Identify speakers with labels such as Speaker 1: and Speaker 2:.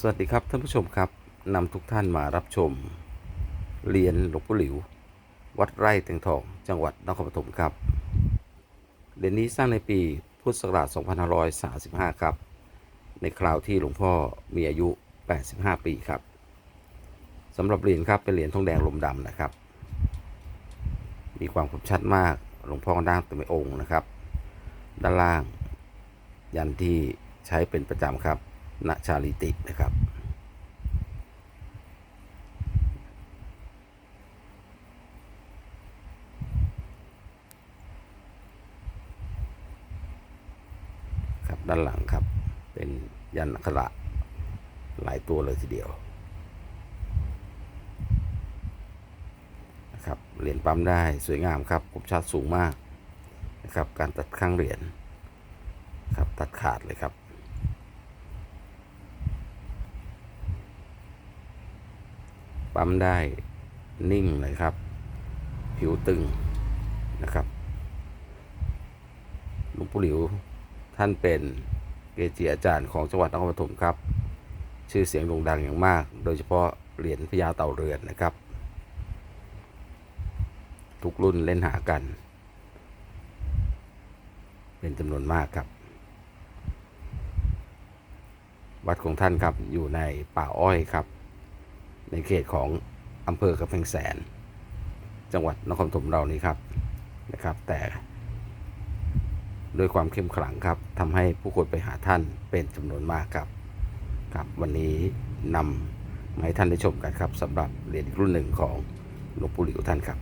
Speaker 1: สวัสดีครับท่านผู้ชมครับนำทุกท่านมารับชมเหรียญหลวงปู่หลิว วัดไร่เตียงทอง จังหวัดนครปฐมครับเหรียญนี้สร้างในปีพุทธศักราช 2535 ครับ ในคราวที่หลวงพ่อมีอายุ 85 ปีครับสำหรับเหรียญครับเป็นเหรียญทองแดงลมดำนะครับ มีความคมชัดมากหลวงพ่อด้านตัวองค์นะครับ ด้านล่าง ยันที่ใช้เป็นประจำครับ ณชาลิตินะครับ ครับด้านหลังครับ เป็นยันอักขระหลายตัวเลยทีเดียวนะครับเหรียญปั๊มได้สวยงามครับคมชัดสูงมากนะครับ การตัดข้างเหรียญครับตัดขาดเลยครับ ปั๊มได้นิ่งเลยครับ ผิวตึงนะครับหลวงปู่หลิวท่านเป็นเกจิอาจารย์ของจังหวัดนครปฐมครับ ชื่อเสียงโด่งดังอย่างมาก โดยเฉพาะเหรียญพญาเต่าเรือนนะครับ ทุกรุ่นเล่นหากัน เป็นจำนวนมากครับ วัดของท่านครับอยู่ในป่าอ้อยครับ ในเขตของอำเภอกระแพงแสน จังหวัดนครปฐมเรานี้ครับนะครับ แต่ด้วยความเข้มขลังครับทำให้ผู้คนไปหาท่านเป็นจำนวนมากครับครับ วันนี้นำมาให้ท่านได้ชมกันครับสำหรับเหรียญรุ่นหนึ่งของหลวงปู่หลิวท่านครับ